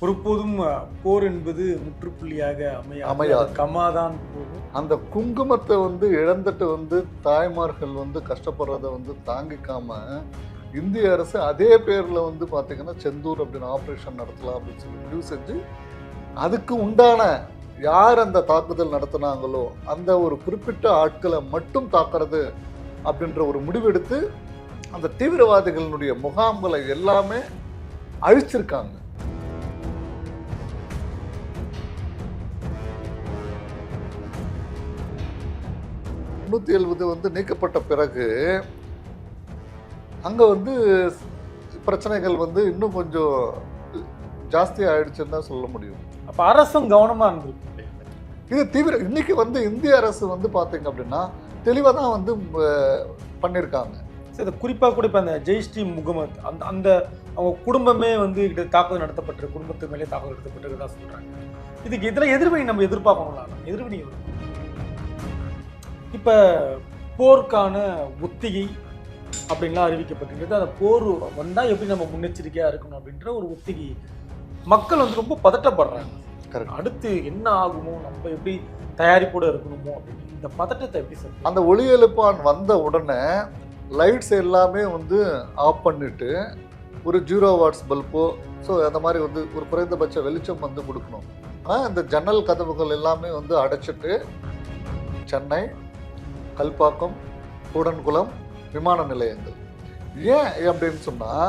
ஒருபோதும் போர் என்பது முற்றுப்புள்ளியாக அமையாது. அமையாது. கமாதான் போகும். அந்த குங்குமத்தை வந்து இழந்துட்டு வந்து தாய்மார்கள் வந்து கஷ்டப்படுறத வந்து தாங்கிக்காம இந்திய அரசு அதே பேர்ல வந்து பாத்தீங்கன்னா செந்தூர் அப்படின்னு ஆபரேஷன் நடத்தலாம் அப்படின்னு சொல்லி முடிவு செஞ்சு அதுக்கு உண்டான யார் அந்த தாக்குதல் நடத்துனாங்களோ அந்த ஒரு குறிப்பிட்ட ஆட்களை மட்டும் தாக்குறது அப்படின்ற ஒரு முடிவெடுத்து அந்த தீவிரவாதிகளினுடைய முகாம்களை எல்லாமே அழிச்சிருக்காங்க. முன்னூத்தி எழுபது வந்து நீக்கப்பட்ட பிறகு அங்க வந்து பிரச்சனைகள் வந்து இன்னும் கொஞ்சம் ஜாஸ்தி ஆயிடுச்சுன்னு தான் சொல்ல முடியும். அப்ப அரசும் கவனமா இருந்திருக்கு. இது தீவிர இன்னைக்கு வந்து இந்திய அரசு வந்து பாத்தீங்க அப்படின்னா தெளிவாக தான் வந்து பண்ணியிருக்காங்க சரி, இது குறிப்பா கூட இப்ப அந்த ஜெய்ஸ்ரீ முகமது அந்த அந்த அவங்க குடும்பமே வந்து கிட்ட தாக்குதல் நடத்தப்பட்ட குடும்பத்து மேலே தாக்குதல் நடத்தப்பட்டிருக்கதா சொல்றாங்க. இதுக்கு இதுல எதிர்வினை நம்ம எதிர்பார்க்கணும்ல எதிர்வினை வரும் இப்ப போருக்கான ஒத்திகை அப்படின்லாம் அறிவிக்கப்பட்டிருக்கிறது. அந்த போர் வந்தா எப்படி நம்ம முன்னெச்சரிக்கையா இருக்கணும் அப்படின்ற ஒரு ஒத்திகை மக்கள் வந்து ரொம்ப பதட்டப்படுறாங்க. அடுத்து என்ன ஆகுமோ நம்ம எப்படி தயாரிப்போட இருக்கணுமோ அப்படின்னு இந்த பதட்டத்தை எப்படி சார் அந்த ஒளி எழுப்பான் வந்த உடனே லைட்ஸ் எல்லாமே வந்து ஆஃப் பண்ணிட்டு ஒரு ஜீரோ வாட்ஸ் பல்போ ஸோ அந்த மாதிரி வந்து ஒரு குறைந்தபட்ச வெளிச்சம் வந்து கொடுக்கணும். ஆனால் இந்த ஜன்னல் கதவுகள் எல்லாமே வந்து அடைச்சிட்டு சென்னை கல்பாக்கம் கூடன்குளம் விமான நிலையங்கள். ஏன் அப்படின்னு சொன்னால்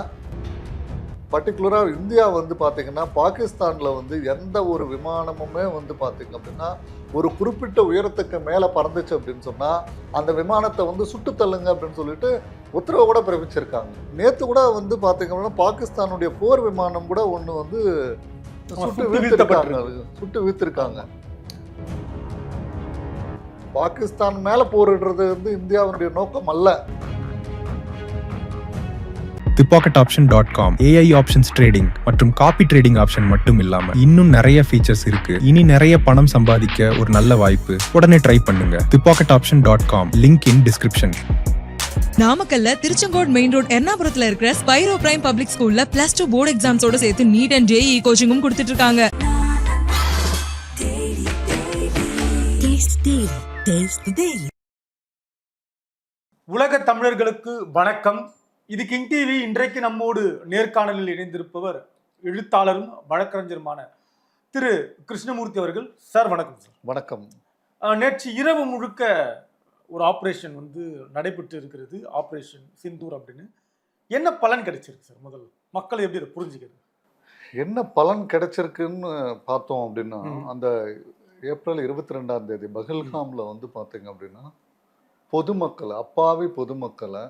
பர்டிகுலராக இந்தியா வந்து பார்த்தீங்கன்னா பாகிஸ்தானில் வந்து எந்த ஒரு விமானமுமே வந்து பார்த்தீங்க அப்படின்னா ஒரு குறிப்பிட்ட உயரத்துக்கு மேலே பறந்துச்சு அப்படின்னு சொன்னால் அந்த விமானத்தை வந்து சுட்டு தள்ளுங்க அப்படின்னு சொல்லிட்டு உத்தரவு கூட பிறப்பிச்சிருக்காங்க. நேற்று கூட வந்து பார்த்தீங்க அப்படின்னா பாகிஸ்தானுடைய போர் விமானம் கூட ஒன்று வந்து சுட்டு சுட்டு வீழ்த்திருக்காங்க. சுட்டு வீழ்த்திருக்காங்க. பாகிஸ்தான் மேல போரிடுறது வந்து இந்தியாவுடைய நோக்கம் அல்ல. The pocket dot com AI options trading மற்றும் காப்பி ட்ரேடிங் ஆப்ஷன் மட்டும் இல்லாம இன்னும் நிறைய ஃபீச்சர்ஸ் இருக்கு. இனி நிறைய பணம் சம்பாதிக்க ஒரு நல்ல வாய்ப்பு. உடனே ட்ரை பண்ணுங்க. The pocket option dot com link in description நாமக்கல்ல திருச்செங்கோடு மெயின் ரோட் எர்ணாபுரத்துல இருக்கிற ஸ்பைரோ பிரைம் பப்ளிக் ஸ்கூல்ல பிளஸ் டூ போர்டு எக்ஸாம்ஸோட சேர்த்து நீட் அண்ட் ஜேஇ கோச்சிங்கும் கொடுத்துட்டு இருக்காங்க. உலக தமிழர்களுக்கு வணக்கம். இது கிங் டிவி இன்றைக்கு நம்மோடு நேர்காணலில் இணைந்திருப்பவர் எழுத்தாளரும் வழக்கறிஞருமான திரு கிருஷ்ணமூர்த்தி அவர்கள். சார் வணக்கம் சார். வணக்கம். நேற்று இரவு முழுக்க ஒரு ஆப்ரேஷன் வந்து நடைபெற்று இருக்கிறது. ஆப்ரேஷன் சிந்தூர் அப்படின்னு. என்ன பலன் கிடைச்சிருக்கு சார் முதல்ல? மக்கள் எப்படி அதை புரிஞ்சுக்கிறது? என்ன பலன் கிடைச்சிருக்குன்னு பார்த்தோம் அப்படின்னா. அந்த ஏப்ரல் இருபத்தி ரெண்டாம் தேதி பகல்காம்ல வந்து பார்த்தீங்க அப்படின்னா பொதுமக்களை அப்பாவி பொதுமக்களை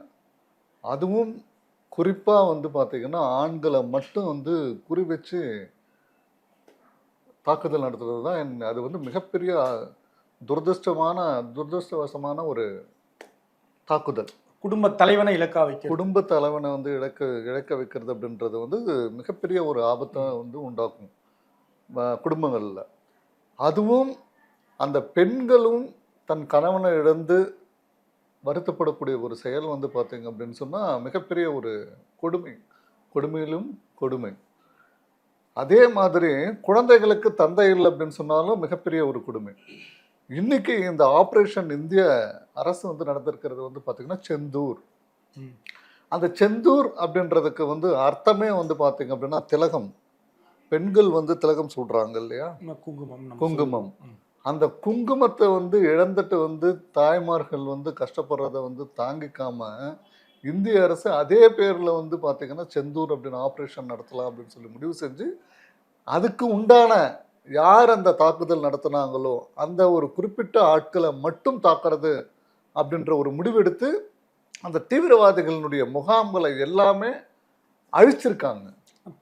அதுவும் குறிப்பாக வந்து பார்த்தீங்கன்னா ஆண்களை மட்டும் வந்து குறி வச்சு தாக்குதல் நடத்துறது தான் என் அது வந்து மிகப்பெரிய துரதிருஷ்டமான துரதிருஷ்டவசமான ஒரு தாக்குதல். குடும்ப தலைவனை இலக்கா வைக்கிறது. குடும்ப தலைவனை வந்து இழக்க இழக்க வைக்கிறது அப்படின்றது வந்து மிகப்பெரிய ஒரு ஆபத்தை வந்து உண்டாக்கும் குடும்பங்கள்ல. அதுவும் அந்த பெண்களும் தன் கணவனை இழந்து வருத்தப்படக்கூடிய ஒரு செயல் வந்து பார்த்தீங்க அப்படின்னு சொன்னால் மிகப்பெரிய ஒரு கொடுமை. கொடுமையிலும் கொடுமை. அதே மாதிரி குழந்தைகளுக்கு தந்தை இல்லை அப்படின்னு சொன்னாலும் மிகப்பெரிய ஒரு கொடுமை. இன்னைக்கு இந்த ஆப்ரேஷன் இந்திய அரசு வந்து நடந்திருக்கிறது வந்து பார்த்தீங்கன்னா செந்தூர். அந்த செந்தூர் அப்படின்றதுக்கு வந்து அர்த்தமே வந்து பார்த்தீங்க அப்படின்னா திலகம். பெண்கள் வந்து திலகம் சூடுறாங்க இல்லையா? குங்குமம் குங்குமம். அந்த குங்குமத்தை வந்து இழந்துட்டு வந்து தாய்மார்கள் வந்து கஷ்டப்படுறத வந்து தாங்கிக்காம இந்திய அரசு அதே பேர்ல வந்து பார்த்தீங்கன்னா செந்தூர் அப்படின்னு ஆப்ரேஷன் நடத்தலாம் அப்படின்னு சொல்லி முடிவு செஞ்சு அதுக்கு உண்டான யார் அந்த தாக்குதல் நடத்துனாங்களோ அந்த ஒரு குறிப்பிட்ட ஆட்களை மட்டும் தாக்குறது அப்படின்ற ஒரு முடிவெடுத்து அந்த தீவிரவாதிகளினுடைய முகாம்களை எல்லாமே அழிச்சிருக்காங்க.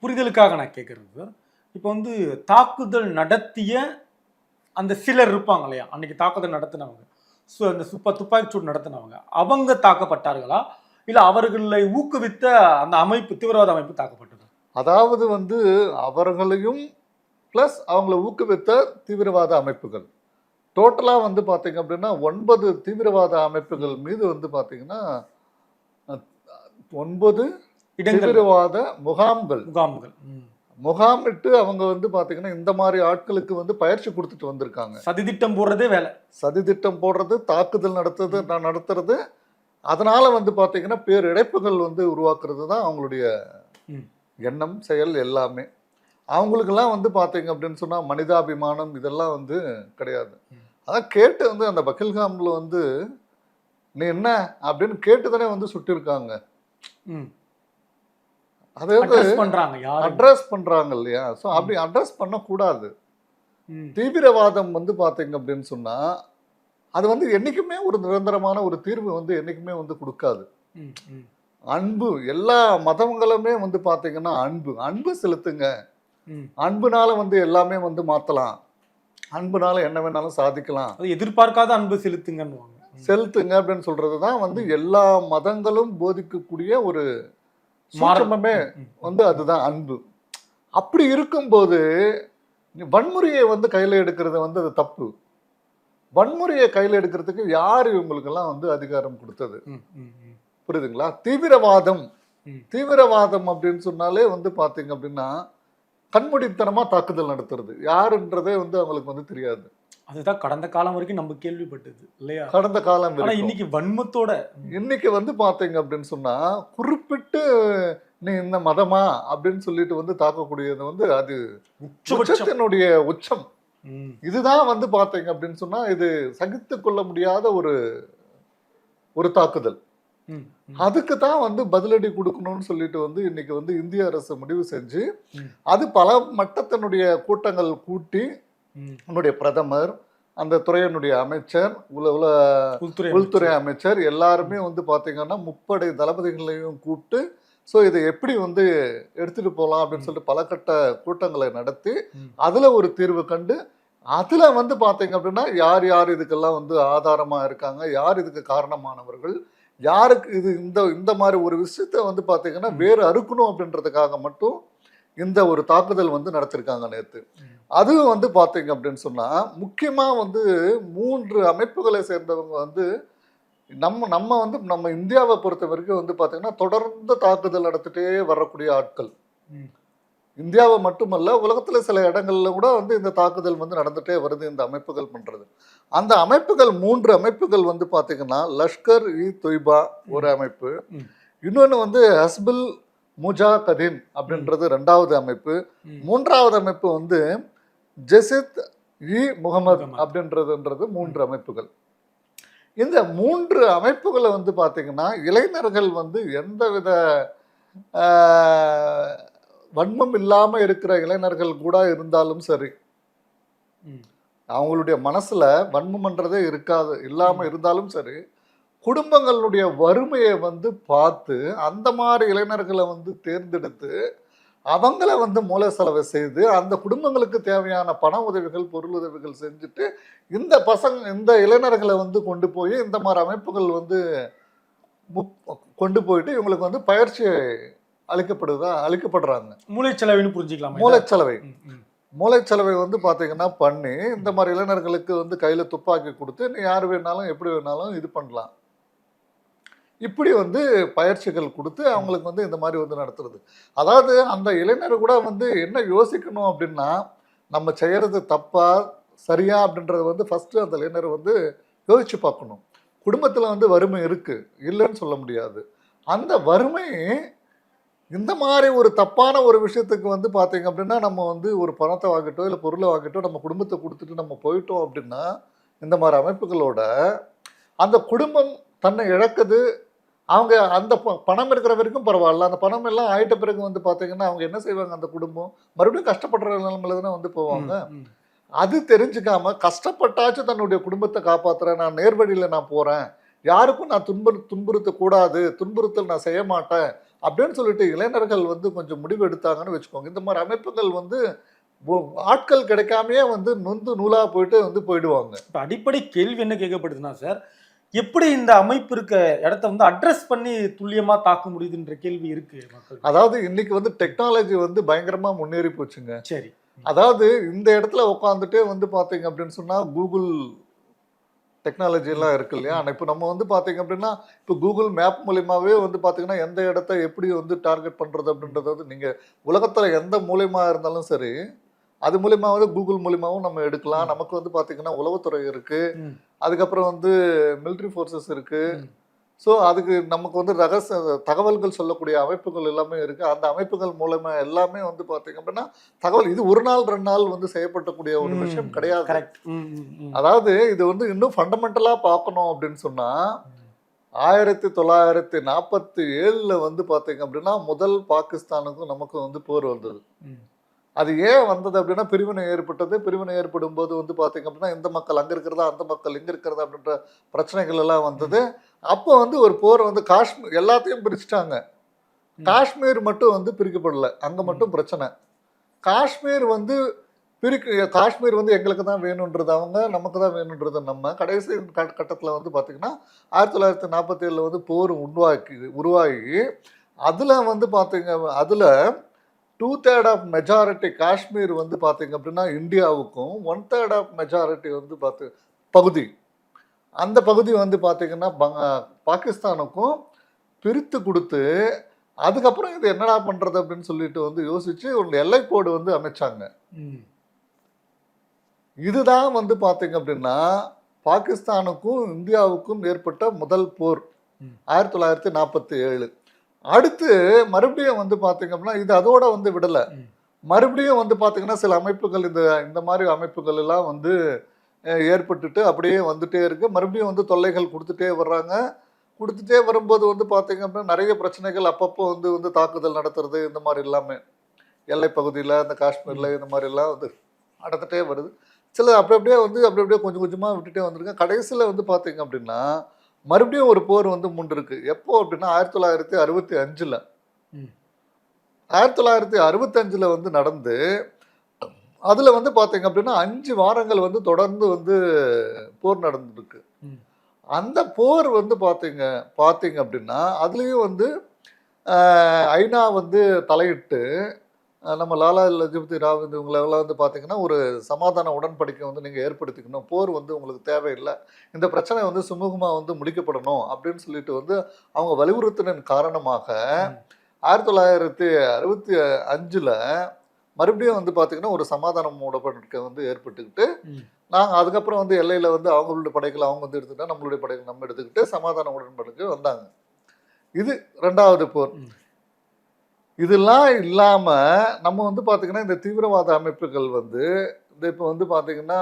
புரிதலுக்காக நான் கேட்கறது சார். இப்போ வந்து தாக்குதல் நடத்திய அந்த சிலர் இருப்பாங்க இல்லையா? அன்னைக்கு தாக்குதல் நடத்தினவங்க. ஸோ அந்த சுப்ப துப்பாக்கிச்சூடு நடத்தினவங்க. அவங்க தாக்கப்பட்டார்களா? இல்லை அவர்களை ஊக்குவித்த அந்த அமைப்பு தீவிரவாத அமைப்பு தாக்கப்பட்டது? அதாவது வந்து அவர்களையும் ப்ளஸ் அவங்கள ஊக்குவித்த தீவிரவாத அமைப்புகள். டோட்டலாக வந்து பார்த்தீங்க அப்படின்னா ஒன்பது தீவிரவாத அமைப்புகள் மீது வந்து பார்த்திங்கன்னா ஒன்பது தீவிரவாத முகாம்கள். முகாம்கள். முகாமிட்டு அவங்க வந்து பாத்தீங்கன்னா இந்த மாதிரி ஆட்களுக்கு வந்து பயிற்சி கொடுத்துட்டு வந்திருக்காங்க. சதிதிட்டம் போடுறதே வேலை. சதித்திட்டம் போடுறது தாக்குதல் நடத்துறது நான் நடத்துறது அதனால வந்து பாத்தீங்கன்னா பேரிழைப்புகள் வந்து உருவாக்குறது தான் அவங்களுடைய. எண்ணம் செயல் எல்லாமே. அவங்களுக்கெல்லாம் வந்து பாத்தீங்க அப்படின்னு சொன்னா மனிதாபிமானம் இதெல்லாம் வந்து கிடையாது. அதான் கேட்டு வந்து அந்த பக்கில்காம்ல வந்து நீ என்ன? அப்படின்னு கேட்டு தானே வந்து சுட்டிருக்காங்க. அது வந்து பண்றாங்க அட்ரஸ் பண்றாங்க இல்லையா? ஸோ அப்படி அட்ரஸ் பண்ணக்கூடாது. தீவிரவாதம் வந்து பாத்தீங்க அப்படின்னு சொன்னா அது வந்து என்னைக்குமே ஒரு நிரந்தரமான ஒரு தீர்வு வந்து என்னைக்குமே வந்து கொடுக்காது. அன்பு எல்லா மதங்களுமே வந்து பாத்தீங்கன்னா அன்பு. அன்பு செலுத்துங்க. அன்புனால வந்து எல்லாமே வந்து மாத்தலாம். அன்புனால என்ன வேணாலும் சாதிக்கலாம். அது எதிர்பார்க்காத அன்பு செலுத்துங்கன்னுவாங்க. ம். செலுத்துங்க அப்படின்னு சொல்றது தான் வந்து எல்லா மதங்களும் போதிக்கக்கூடிய ஒரு மாற- சூட்சமமே ம். வந்து அதுதான் அன்பு. அப்படி இருக்கும்போது வன்முறையை வந்து கையில் எடுக்கிறது வந்து அது தப்பு. வன்முறையை கையில் எடுக்கிறதுக்கு யார் இவங்களுக்கெல்லாம் வந்து அதிகாரம் கொடுத்தது. புரியுதுங்களா? தீவிரவாதம். தீவிரவாதம் அப்படின்னு சொன்னாலே வந்து பாத்தீங்க அப்படின்னா கண்மூடித்தனமா தாக்குதல் நடத்துறது. யாருன்றதே வந்து அவங்களுக்கு வந்து தெரியாது. அதுதான் கடந்த காலம் வரைக்கும் நம்ம கேள்விப்பட்டது இல்லையா கடந்த காலம் ஆனா. இன்னைக்கு வன்மத்தோட இன்னைக்கு வந்து பாத்தீங்க அப்படின்னு சொன்னா குறிப்பிட்டு நீ இந்த மதமா அப்படின்னு சொல்லிட்டு வந்து தாக்கக்கூடியது வந்து அது உச்சபட்சம் உச்சத்தினுடைய உச்சம். இதுதான் வந்து பாத்தீங்க அப்படின்னு சொன்னா இது சகித்து கொள்ள முடியாத ஒரு ஒரு தாக்குதல். அதுக்கு தான் வந்து பதிலடி கொடுக்கணும்னு சொல்லிட்டு வந்து இன்னைக்கு வந்து இந்திய அரசு முடிவு செஞ்சு. அது பல மட்டத்தினுடைய கூட்டங்கள் கூட்டி உன்னுடைய பிரதமர் அந்த துறையினுடைய அமைச்சர் உல உல உள்துறை உள்துறை அமைச்சர் எல்லாருமே வந்து பாத்தீங்கன்னா முப்படை தளபதிகளையும் கூப்பிட்டு ஸோ இதை எப்படி வந்து எடுத்துட்டு போகலாம் அப்படின்னு சொல்லிட்டு பல கட்ட கூட்டங்களை நடத்தி. அதுல ஒரு தீர்வு கண்டு அதுல வந்து பாத்தீங்க அப்படின்னா யார் யார் இதுக்கெல்லாம் வந்து ஆதாரமா இருக்காங்க யார் இதுக்கு காரணமானவர்கள் யாருக்கு இது இந்த இந்த மாதிரி ஒரு விஷயத்த வந்து பாத்தீங்கன்னா ம். வேறு அறுக்கணும் அப்படின்றதுக்காக மட்டும் இந்த ஒரு தாக்குதல் வந்து நடத்திருக்காங்க ம். அதுவும் வந்து பாத்தீங்க அப்படின்னு சொன்னா முக்கியமா வந்து மூன்று அமைப்புகளை சேர்ந்தவங்க வந்து நம்ம நம்ம வந்து நம்ம இந்தியாவை பொறுத்த வரைக்கும் வந்து பாத்தீங்கன்னா தொடர்ந்து தாக்குதல் நடத்திட்டே வரக்கூடிய ஆட்கள். இந்தியாவை மட்டுமல்ல உலகத்துல சில இடங்கள்ல கூட வந்து இந்த தாக்குதல் வந்து நடந்துட்டே வருது இந்த அமைப்புகள் பண்றது அந்த அமைப்புகள் மூன்று அமைப்புகள் வந்து பாத்தீங்கன்னா லஷ்கர் இ தொய்பா ஒரு அமைப்பு ம். இன்னொன்னு வந்து ஹஸ்புல் முஜாகதீன் அப்படின்றது ரெண்டாவது அமைப்பு. மூன்றாவது அமைப்பு வந்து ஜெசித் இ முகமது. அப்படின்றதுன்றது மூன்று அமைப்புகள் இந்த மூன்று அமைப்புகளை வந்து பாத்தீங்கன்னா இளைஞர்கள் வந்து எந்தவித வன்மம் இல்லாம இருக்கிற இளைஞர்கள் கூட இருந்தாலும் சரி. அவங்களுடைய மனசுல வன்மம்ன்றதே இருக்காது இல்லாம இருந்தாலும் சரி குடும்பங்களுடைய வறுமையை வந்து பார்த்து அந்த மாதிரி இளைஞர்களை வந்து தேர்ந்தெடுத்து அவங்கள வந்து மூல செலவை செய்து அந்த குடும்பங்களுக்கு தேவையான பண உதவிகள் பொருள் உதவிகள் செஞ்சுட்டு இந்த பசங்க இந்த இளைஞர்களை வந்து கொண்டு போய் இந்த மாதிரி அமைப்புகள் வந்து கொண்டு போயிட்டு இவங்களுக்கு வந்து பயிற்சி அளிக்கப்படுதா அளிக்கப்படுறாங்க. மூளைச்சலவைன்னு புரிஞ்சுக்கலாமா மூளைச்சலவை. மூளைச்சலவை வந்து பாத்தீங்கன்னா பண்ணி இந்த மாதிரி இளைஞர்களுக்கு வந்து கையில துப்பாக்கி கொடுத்து நீ யார் வேணாலும் எப்படி வேணாலும் இது பண்ணலாம். இப்படி வந்து பயிற்சிகள் கொடுத்து அவங்களுக்கு வந்து இந்த மாதிரி வந்து நடத்துறது. அதாவது அந்த இளைஞர் கூட வந்து என்ன யோசிக்கணும் அப்படின்னா நம்ம செய்யறது தப்பா சரியா அப்படின்றத வந்து ஃபர்ஸ்ட் அந்த இளைஞர் வந்து யோசிச்சு பார்க்கணும். குடும்பத்துல வந்து வறுமை இருக்கு இல்லைன்னு சொல்ல முடியாது. அந்த வறுமை இந்த மாதிரி ஒரு தப்பான ஒரு விஷயத்துக்கு வந்து பார்த்தீங்க அப்படின்னா நம்ம வந்து ஒரு பணத்தை வாங்கிட்டோ இல்லை பொருளை வாங்கிட்டோ நம்ம குடும்பத்தை கொடுத்துட்டு நம்ம போயிட்டோம் அப்படின்னா இந்த மாதிரி அமைப்புகளோட அந்த குடும்பம் தன்னை இழக்குது அவங்க அந்த பணம் இருக்கிற வரைக்கும் பரவாயில்ல. அந்த பணம் எல்லாம் ஆயிட்ட பிறகு வந்து பார்த்தீங்கன்னா அவங்க என்ன செய்வாங்க? அந்த குடும்பம் மறுபடியும் கஷ்டப்படுற நிலைமையில தானே வந்து போவாங்க. அது தெரிஞ்சுக்காம கஷ்டப்பட்டாச்சும் தன்னுடைய குடும்பத்தை காப்பாத்துறேன். நான் நேர்வழியில நான் போறேன். யாருக்கும் நான் துன்புறு துன்புறுத்த கூடாது துன்புறுத்தல் நான் செய்ய மாட்டேன் அப்படின்னு சொல்லிட்டு இளைஞர்கள் வந்து கொஞ்சம் முடிவு எடுத்தாங்கன்னு வச்சுக்கோங்க. இந்த மாதிரி அமைப்புகள் வந்து ஆட்கள் கிடைக்காமயே வந்து நொந்து நூலா போயிட்டு வந்து போயிடுவாங்க. இப்ப அடிப்படை கேள்வி என்ன கேட்கப்படுதுன்னா சார் எப்படி இந்த அமைப்பு இருக்க இடத்த வந்து அட்ரஸ் பண்ணி துல்லியமா தாக்க முடியுதுன்ற கேள்வி இருக்கு மக்கள். அதாவது இன்னைக்கு வந்து டெக்னாலஜி வந்து பயங்கரமா முன்னேறி போச்சுங்க. சரி. அதாவது இந்த இடத்துல உட்காந்துட்டே வந்து பாத்தீங்க அப்படின்னு சொன்னா கூகுள் டெக்னாலஜி எல்லாம் இருக்கு இல்லையா? ஆனா இப்போ நம்ம வந்து பாத்தீங்க அப்படின்னா இப்போ கூகுள் மேப் மூலியமாவே வந்து பாத்தீங்கன்னா எந்த இடத்த எப்படி வந்து டார்கெட் பண்றது அப்படின்றது வந்து நீங்க உலகத்துல எந்த மூலியமா இருந்தாலும் சரி அது மூலியமாவது கூகுள் மூலியமாவும் நம்ம எடுக்கலாம். நமக்கு வந்து பாத்தீங்கன்னா உளவுத்துறை இருக்கு. அதுக்கப்புறம் வந்து military ஃபோர்ஸஸ் இருக்கு. ஸோ அதுக்கு நமக்கு வந்து ரகசிய தகவல்கள் சொல்லக்கூடிய அமைப்புகள் எல்லாமே இருக்கு. அந்த அமைப்புகள் மூலமா எல்லாமே வந்து பாத்தீங்க அப்படின்னா தகவல் இது ஒரு நாள் ரெண்டு நாள் வந்து செய்யப்படக்கூடிய ஒரு. விஷயம் கிடையாது. அதாவது இது வந்து இன்னும் ஃபண்டமெண்டலா பார்க்கணும் அப்படின்னு சொன்னா ஆயிரத்தி தொள்ளாயிரத்தி நாற்பத்தி ஏழுல வந்து பாத்தீங்க அப்படின்னா முதல் பாகிஸ்தானுக்கும் நமக்கும் வந்து போர் வந்தது. அது ஏன் வந்தது அப்படின்னா பிரிவினை ஏற்பட்டது. பிரிவினை ஏற்படும் போது வந்து பாத்தீங்க அப்படின்னா இந்த மக்கள் அங்க இருக்கிறதா அந்த மக்கள் இங்க இருக்கிறதா அப்படின்ற பிரச்சனைகள் எல்லாம் வந்தது. அப்போ வந்து ஒரு போர் வந்து காஷ்மீர் எல்லாத்தையும் பிரிச்சுட்டாங்க. காஷ்மீர் மட்டும் வந்து பிரிக்கப்படல. அங்க மட்டும் பிரச்சனை. காஷ்மீர் வந்து பிரிக்க காஷ்மீர் வந்து எங்களுக்கு தான் வேணுன்றது அவங்க நமக்கு தான் வேணுன்றது நம்ம. கடைசி கட்ட- கட்டத்துல வந்து பாத்தீங்கன்னா ஆயிரத்தி தொள்ளாயிரத்தி நாற்பத்தி ஏழுல வந்து போர் உருவாக்கி உருவாகி அதுல வந்து பாத்தீங்க அதுல two third of majority Kashmir வந்து பாத்தீங்க அப்படின்னா இந்தியாவுக்கும் ஒன் தேர்ட் ஆஃப் மெஜாரிட்டி வந்து பார்த்து பகுதி. அந்த பகுதி வந்து பாத்தீங்கன்னா பங்க- பாகிஸ்தானுக்கும் பிரித்து கொடுத்து அதுக்கப்புறம் இது என்னடா பண்றது அப்படின்னு சொல்லிட்டு வந்து யோசிச்சு ஒரு எல்லைக்கோடு வந்து அமைச்சாங்க. இதுதான் வந்து பாத்தீங்க அப்படின்னா பாகிஸ்தானுக்கும் இந்தியாவுக்கும் ஏற்பட்ட முதல் போர். ஆயிரத்தி தொள்ளாயிரத்தி நாற்பத்தி ஏழு. அடுத்து மறுபடியும் வந்து பாத்தீங்க அப்படின்னா இது அதோட வந்து விடல. மறுபடியும் வந்து பாத்தீங்கன்னா சில அமைப்புகள் இந்த இந்த மாதிரி அமைப்புகள் எல்லாம் வந்து ஏற்பட்டுட்டு அப்படியே வந்துட்டே இருக்கு. மறுபடியும் வந்து தொல்லைகள் கொடுத்துட்டே வர்றாங்க. கொடுத்துட்டே வரும்போது வந்து பாத்தீங்க அப்படின்னா நிறைய பிரச்சனைகள் அப்பப்போ வந்து வந்து தாக்குதல் நடத்துறது இந்த மாதிரி எல்லாமே. எல்லை பகுதியில் இந்த காஷ்மீரில் இந்த மாதிரி எல்லாம் வந்து நடந்துட்டே வருது. சில அப்படி அப்படியே வந்து அப்படி அப்படியே கொஞ்சம் கொஞ்சமாக விட்டுட்டே வந்திருக்கேன் கடைசியில் வந்து பார்த்தீங்க அப்படின்னா மறுபடியும் ஒரு போர் வந்து முண்டிருக்கு எப்போ அப்படின்னா ஆயிரத்தி தொள்ளாயிரத்தி அறுபத்தி அஞ்சில். ஆயிரத்தி தொள்ளாயிரத்தி அறுபத்தஞ்சில் வந்து நடந்து அதில் வந்து பார்த்தீங்க அப்படின்னா அஞ்சு வாரங்கள் வந்து தொடர்ந்து வந்து போர் நடந்துருக்கு. அந்த போர் வந்து பார்த்தீங்க பார்த்தீங்க அப்படின்னா அதுலேயும் வந்து ஐநா வந்து தலையிட்டு நம்ம லாலா லஜபதி ராவ் இந்த இவங்களெல்லாம் வந்து பார்த்தீங்கன்னா ஒரு சமாதான உடன்படிக்கை வந்து நீங்கள் ஏற்படுத்திக்கணும். போர் வந்து உங்களுக்கு தேவையில்லை. இந்த பிரச்சனை வந்து சுமூகமாக வந்து முடிக்கப்படணும் அப்படின்னு சொல்லிட்டு வந்து அவங்க வலியுறுத்தின காரணமாக ஆயிரத்தி தொள்ளாயிரத்தி அறுபத்தி அஞ்சில் மறுபடியும் வந்து பார்த்தீங்கன்னா ஒரு சமாதானம் உடன்படிக்கை வந்து ஏற்பட்டுக்கிட்டு. நாங்கள் அதுக்கப்புறம் வந்து எல்லையில் வந்து அவங்களுடைய படைகள் அவங்க வந்து எடுத்துக்கிட்டா நம்மளுடைய படைகள் நம்ம எடுத்துக்கிட்டு சமாதான உடன்படிக்கை வந்தாங்க. இது ரெண்டாவது போர். இதெல்லாம் இல்லாம நம்ம வந்து பாத்தீங்கன்னா இந்த தீவிரவாத அமைப்புகள் வந்து இந்த இப்போ வந்து பாத்தீங்கன்னா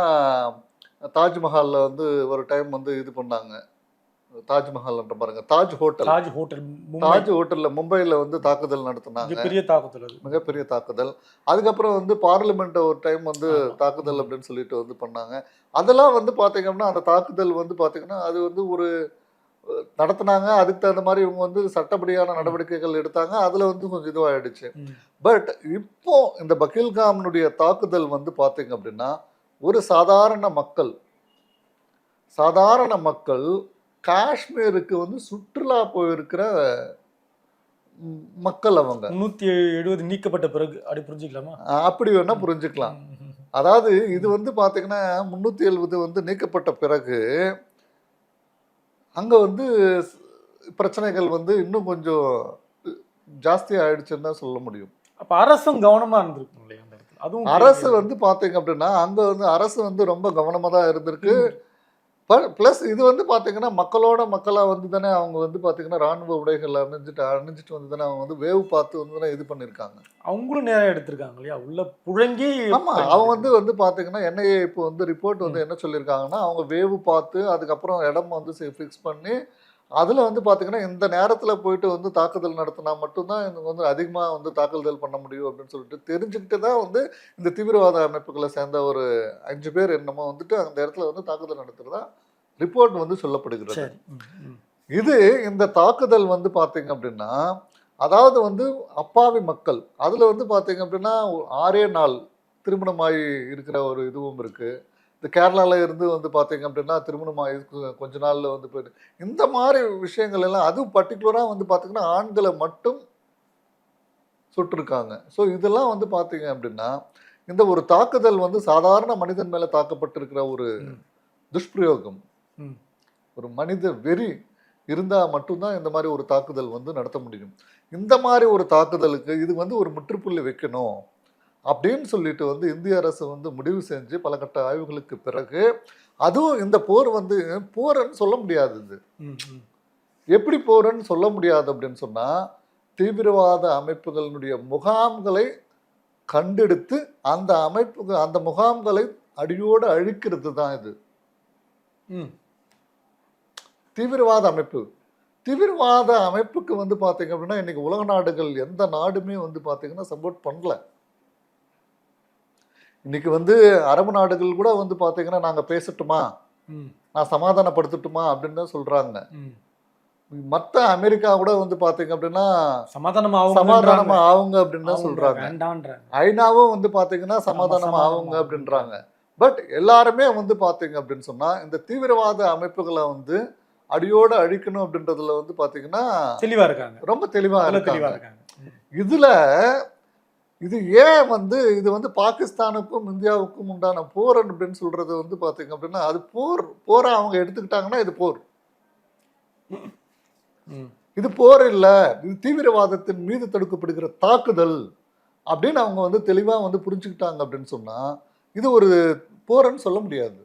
தாஜ்மஹால்ல வந்து ஒரு டைம் வந்து இது பண்ணாங்க. தாஜ்மஹால்ன்ற பாருங்க. தாஜ் ஹோட்டல். தாஜ் ஹோட்டல் தாஜ் ஹோட்டல்ல மும்பைல வந்து தாக்குதல் நடத்தினாங்க. மிகப்பெரிய தாக்குதல் அது. மிகப்பெரிய தாக்குதல். அதுக்கப்புறம் வந்து பார்லிமெண்ட் ஒரு டைம் வந்து. தாக்குதல் அப்படின்னு சொல்லிட்டு வந்து பண்ணாங்க. அதெல்லாம் வந்து பாத்தீங்கன்னா அந்த தாக்குதல் வந்து பாத்தீங்கன்னா அது வந்து ஒரு நடத்துனாங்க. அதுக்கு தகுந்த மாதிரி இவங்க வந்து சட்டப்படியான நடவடிக்கைகள் எடுத்தாங்க. அதுல வந்து கொஞ்சம் இதுவாயிடுச்சு. ம். பட் இப்போ இந்த பகில்காமனுடைய தாக்குதல் வந்து பாத்தீங்க அப்படின்னா ஒரு சாதாரண மக்கள் சாதாரண மக்கள் காஷ்மீருக்கு வந்து சுற்றுலா போயிருக்கிற மக்கள் அவங்க. முன்னூத்தி எழுபது நீக்கப்பட்ட பிறகு அப்படி புரிஞ்சுக்கலாமா? அப்படி வேணா புரிஞ்சுக்கலாம். அதாவது இது வந்து பாத்தீங்கன்னா முன்னூத்தி எழுபது வந்து நீக்கப்பட்ட பிறகு அங்க வந்து பிரச்சனைகள் வந்து இன்னும் கொஞ்சம் ஜாஸ்தி ஆயிடுச்சுன்னு தான் சொல்ல முடியும். அப்ப அரசும் கவனமா இருந்திருக்கும் இல்லையா அந்த இடத்துல? அதுவும் அரசு வந்து பாத்தீங்க அப்படின்னா அங்க வந்து அரசு வந்து ரொம்ப கவனமா தான் இருந்திருக்கு. ப்ளஸ் இது வந்து பாத்தீங்கன்னா மக்களோட மக்களா வந்து தானே அவங்க வந்து பாத்தீங்கன்னா ராணுவ உடைகள் அணிஞ்சிட்டு அணிஞ்சிட்டு வந்து தானே அவங்க வந்து வேவு பார்த்து வந்து தானே இது பண்ணியிருக்காங்க அவங்களும் நேரம் எடுத்திருக்காங்க இல்லையா? உள்ள புழங்கி ஆமா அவன் வந்து வந்து பாத்தீங்கன்னா என்ஐஏ இப்போ வந்து ரிப்போர்ட் வந்து என்ன சொல்லியிருக்காங்கன்னா அவங்க வேவு பார்த்து அதுக்கப்புறம் இடம் வந்து ஃபிக்ஸ் பண்ணி அதுல வந்து பாத்தீங்கன்னா இந்த நேரத்துல போயிட்டு வந்து தாக்குதல் நடத்தினா மட்டும்தான் இவங்க வந்து அதிகமா வந்து தாக்குதல் பண்ண முடியும் அப்படின்னு சொல்லிட்டு தெரிஞ்சுக்கிட்டு தான் வந்து இந்த தீவிரவாத அமைப்புகளை சேர்ந்த ஒரு அஞ்சு பேர் என்னமோ வந்துட்டு அந்த இடத்துல வந்து தாக்குதல் நடத்துறதா ரிப்போர்ட் வந்து சொல்லப்படுகிறது. இது இந்த தாக்குதல் வந்து பாத்தீங்க அப்படின்னா அதாவது வந்து அப்பாவி மக்கள் அதுல வந்து பாத்தீங்க அப்படின்னா ஆறே நாள் திருமணமாகி இருக்கிற ஒரு இதுவும் இருக்கு. இந்த கேரளால இருந்து வந்து பாத்தீங்க அப்படின்னா திருமணமாகி கொஞ்ச நாள்ல வந்து போயிட்டு. இந்த மாதிரி விஷயங்கள் எல்லாம் அதுவும் பர்டிகுலரா வந்து பாத்தீங்கன்னா ஆண்களை மட்டும் சுட்டிருக்காங்க. ஸோ இதெல்லாம் வந்து பாத்தீங்க அப்படின்னா இந்த ஒரு தாக்குதல் வந்து சாதாரண மனிதன் மேல தாக்கப்பட்டிருக்கிற ஒரு. துஷ்பிரயோகம். ஒரு மனித வெறி இருந்தால் மட்டும்தான் இந்த மாதிரி ஒரு தாக்குதல் வந்து நடத்த முடியும். இந்த மாதிரி ஒரு தாக்குதலுக்கு இது வந்து ஒரு முற்றுப்புள்ளி வைக்கணும். அப்படின்னு சொல்லிட்டு வந்து இந்திய அரசு வந்து முடிவு செஞ்சு பல கட்ட ஆய்வுகளுக்கு பிறகு அதுவும் இந்த போர் வந்து போர்ன்னு சொல்ல முடியாது இது. எப்படி போறேன்னு சொல்ல முடியாது அப்படின்னு சொன்னா தீவிரவாத அமைப்புகளினுடைய முகாம்களை கண்டெடுத்து அந்த அமைப்பு அந்த முகாம்களை அடியோடு அழிக்கிறது தான் இது. தீவிரவாத அமைப்பு தீவிரவாத அமைப்புக்கு வந்து பார்த்தீங்க அப்படின்னா இன்னைக்கு உலக நாடுகள் எந்த நாடுமே வந்து பார்த்தீங்கன்னா சப்போர்ட் பண்ணல இன்னைக்கு வந்து அரபு நாடுகள் கூட வந்து பார்த்தீங்கன்னா நாங்கள் பேசட்டுமா? நான் சமாதானப்படுத்தட்டுமா அப்படின்னு தான் சொல்றாங்க. ம். மற்ற அமெரிக்கா கூட வந்து பார்த்தீங்க அப்படின்னா சமாதானம் ஆகும் சமாதானமா ஆகுங்க அப்படின்னு தான் சொல்றாங்க. வேண்டான்றாங்க. ஐநாவும் வந்து பாத்தீங்கன்னா சமாதானம் சமாதானம் ஆகுங்க. அப்படின்றாங்க. பட் எல்லாருமே வந்து பாத்தீங்க அப்படின்னு சொன்னா இந்த தீவிரவாத அமைப்புகளை வந்து அடியோட அழிக்கணும் அப்படின்றதுல வந்து பாத்தீங்கன்னா தெளிவா இருக்காங்க. ரொம்ப தெளிவா அதுல தெளிவா இருக்காங்க. இதுல இது ஏன் வந்து இது வந்து பாகிஸ்தானுக்கும் இந்தியாவுக்கும் உண்டான போர் அப்படின்னு சொல்றது வந்து பாத்தீங்க அப்படின்னா அது போர் போரா அவங்க எடுத்துக்கிட்டாங்கன்னா இது போர். இது போர் இல்ல இது தீவிரவாதத்தின் மீது தடுக்கப்படுகிற தாக்குதல் அப்படின்னு அவங்க வந்து தெளிவா வந்து புரிஞ்சுக்கிட்டாங்க அப்படின்னு சொன்னா இது ஒரு போர்ன்னு சொல்ல முடியாது.